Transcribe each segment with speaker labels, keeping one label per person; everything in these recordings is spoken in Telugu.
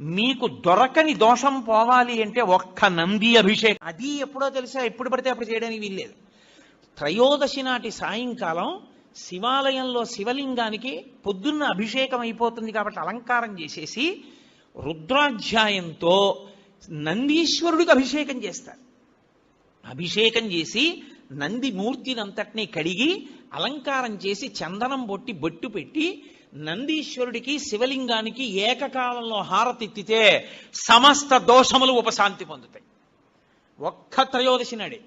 Speaker 1: మీకు దొరకని దోషం పోవాలి అంటే ఒక్క నంది అభిషేకం. అది ఎప్పుడో తెలుసా? ఎప్పుడు పడితే అప్పుడు చేయడానికి వీల్లేదు. త్రయోదశి నాటి సాయంకాలం శివాలయంలో శివలింగానికి పొద్దున్న అభిషేకం అయిపోతుంది కాబట్టి అలంకారం చేసేసి రుద్రాధ్యాయంతో నందీశ్వరుడికి అభిషేకం చేస్తారు. అభిషేకం చేసి నంది మూర్తిని అంతటినీ కడిగి అలంకారం చేసి చందనం బొట్టి బొట్టు పెట్టి నందీశ్వరుడికి శివలింగానికి ఏకకాలంలో హారతిత్తితే సమస్త దోషములు ఉపశాంతి పొందుతాయి. ఒక్క త్రయోదశి నాడే.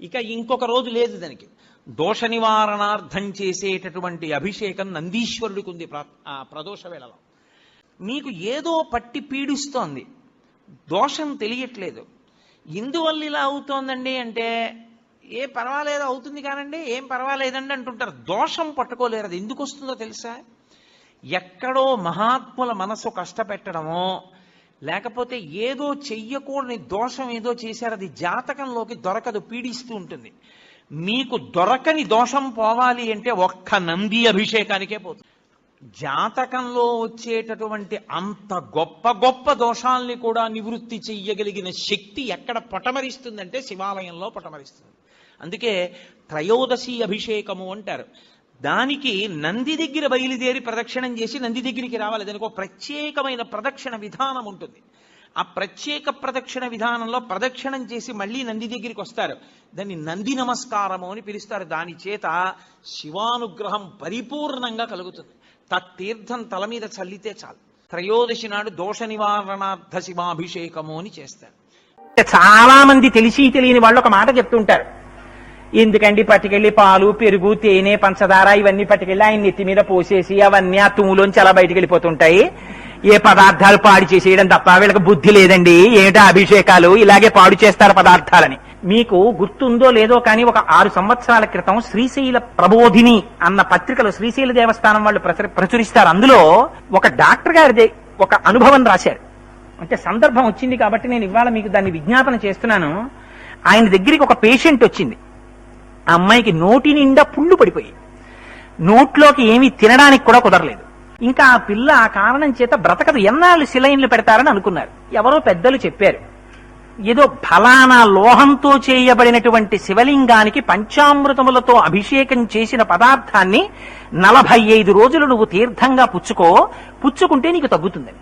Speaker 1: ఇక ఇంకొక రోజు లేదు దానికి. దోష నివారణార్థం చేసేటటువంటి అభిషేకం నందీశ్వరుడికి ఉంది ప్ర- ఆ ప్రదోష వేళలో. మీకు ఏదో పట్టి పీడిస్తోంది. దోషం తెలియట్లేదు. ఇందువల్ల ఇలా అవుతోందండి అంటే ఏ పర్వాలేదు అవుతుంది కానండి ఏం పర్వాలేదండి అంటుంటారు. దోషం పట్టుకోలేరు. అది ఎందుకు వస్తుందో తెలుసా? ఎక్కడో మహాత్ముల మనసు కష్టపెట్టడమో లేకపోతే ఏదో చెయ్యకూడని దోషం ఏదో చేశారు అది జాతకంలోకి దొరకదు పీడిస్తూ ఉంటుంది. మీకు దొరకని దోషం పోవాలి అంటే ఒక్క నంది అభిషేకానికే పోతుంది. జాతకంలో వచ్చేటటువంటి అంత గొప్ప గొప్ప దోషాల్ని కూడా నివృత్తి చెయ్యగలిగిన శక్తి ఎక్కడ పటమరిస్తుందంటే శివాలయంలో పటమరిస్తుంది. అందుకే త్రయోదశి అభిషేకము అంటారు. దానికి నంది దగ్గర బయలుదేరి ప్రదక్షిణం చేసి నంది దగ్గరికి రావాలి. దానికి ఒక ప్రత్యేకమైన ప్రదక్షిణ విధానం ఉంటుంది. ఆ ప్రత్యేక ప్రదక్షిణ విధానంలో ప్రదక్షిణం చేసి మళ్ళీ నంది దగ్గరికి వస్తారు. దాన్ని నంది నమస్కారము అని పిలుస్తారు. దాని చేత శివానుగ్రహం పరిపూర్ణంగా కలుగుతుంది. తత్తీర్థం తల మీద చల్లితే చాలు. త్రయోదశి నాడు దోష నివారణార్థ శివాభిషేకము అని చేస్తారు.
Speaker 2: చాలా మంది తెలిసి తెలియని వాళ్ళు ఒక మాట చెప్తుంటారు. ఎందుకండి పట్టుకెళ్ళి పాలు పెరుగు తేనె పంచదార ఇవన్నీ పట్టుకెళ్ళి ఆయన నెత్తి మీద పోసేసి అవన్నీ ఆ తుమ్ములోంచి అలా బయటికి వెళ్ళిపోతుంటాయి. ఏ పదార్థాలు పాడు చేసేయడం తప్ప వీళ్ళకి బుద్ధి లేదండి. ఏమిటా అభిషేకాలు? ఇలాగే పాడు చేస్తారు పదార్థాలని. మీకు గుర్తుందో లేదో కానీ ఒక ఆరు సంవత్సరాల క్రితం శ్రీశైల ప్రబోధిని అన్న పత్రికలో శ్రీశైల దేవస్థానం వాళ్ళు ప్రచురిస్తారు. అందులో ఒక డాక్టర్ గారిది ఒక అనుభవం రాశారు. అంటే సందర్భం వచ్చింది కాబట్టి నేను ఇవాళ మీకు దాన్ని విజ్ఞాపన చేస్తున్నాను. ఆయన దగ్గరికి ఒక పేషెంట్ వచ్చింది. అమ్మాయికి నోటి నిండా పుళ్ళు పడిపోయి. నోట్లోకి ఏమీ తినడానికి కూడా కుదరలేదు. ఇంకా ఆ పిల్ల ఆ కారణం చేత బ్రతకదు. ఎన్నాళ్ళు శిలైన్లు పెడతారని అనుకున్నారు. ఎవరో పెద్దలు చెప్పారు. ఏదో ఫలానా లోహంతో చేయబడినటువంటి శివలింగానికి పంచామృతములతో అభిషేకం చేసిన పదార్థాన్ని నలభై ఐదు రోజులు నువ్వు తీర్థంగా పుచ్చుకో. పుచ్చుకుంటే నీకు తగ్గుతుందని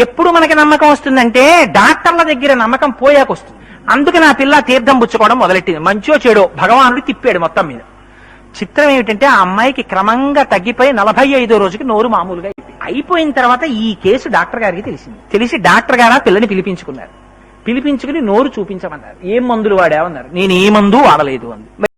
Speaker 2: ఎప్పుడు మనకి నమ్మకం వస్తుందంటే డాక్టర్ల దగ్గర నమ్మకం పోయాకొస్తుంది. అందుకే నా పిల్ల తీర్థం పుచ్చుకోవడం మొదలెట్టింది. మంచో చెడో భగవానుడు తిప్పాడు మొత్తం మీద. చిత్రం ఏమిటంటే ఆ అమ్మాయికి క్రమంగా తగ్గిపోయి నలభై ఐదో రోజుకి నోరు మామూలుగా అయిపోయిన తర్వాత ఈ కేసు డాక్టర్ గారికి తెలిసింది. తెలిసి డాక్టర్ గారు ఆ పిల్లని పిలిపించుకున్నారు. పిలిపించుకుని నోరు చూపించమన్నారు. ఏం మందులు వాడావన్నారు నేను ఏ మందు వాడలేదు అంది.